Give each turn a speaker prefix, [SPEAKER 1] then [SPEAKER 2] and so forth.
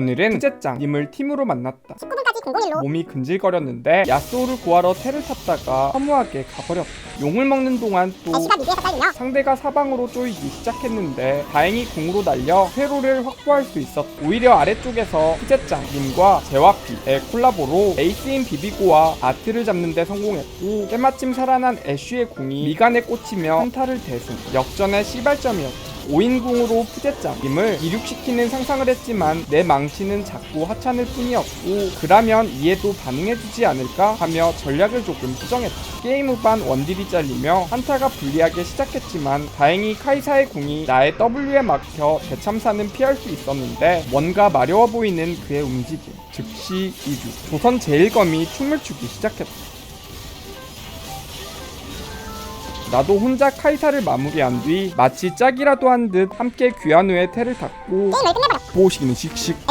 [SPEAKER 1] 오늘은 후제짱 님을 팀으로 만났다
[SPEAKER 2] 19분까지 001로
[SPEAKER 1] 몸이 근질거렸는데 야쏘를 구하러 테를 탔다가 허무하게 가버렸다 용을 먹는 동안 또
[SPEAKER 2] 애쉬가 미드에서 잘리며
[SPEAKER 1] 상대가 사방으로 쪼이기 시작했는데 다행히 궁으로 날려 회로를 확보할 수 있었다. 오히려 아래쪽에서 후제짱 님과 제와피의 콜라보로 에이스인 비비고와 아트를 잡는 데 성공했고 때마침 살아난 애쉬의 궁이 미간에 꽂히며 한타를 대승 역전의 시발점이었다. 5인궁으로 푸제짱님을 이륙시키는 상상을 했지만 내 망치는 자꾸 하찮을 뿐이었고 그라면 이에도 반응해주지 않을까 하며 전략을 조금 수정했다. 게임 후반 원딜이 잘리며 한타가 불리하게 시작했지만 다행히 카이사의 궁이 나의 W에 막혀 대참사는 피할 수 있었는데 뭔가 마려워 보이는 그의 움직임 즉시 이주 조선 제일검이 춤을 추기 시작했다. 나도 혼자 카이사를 마무리한 뒤 마치 짝이라도 한 듯 함께 귀한 후에 테를
[SPEAKER 2] 게임을 끝내버렸고
[SPEAKER 1] 보시기는 씩씩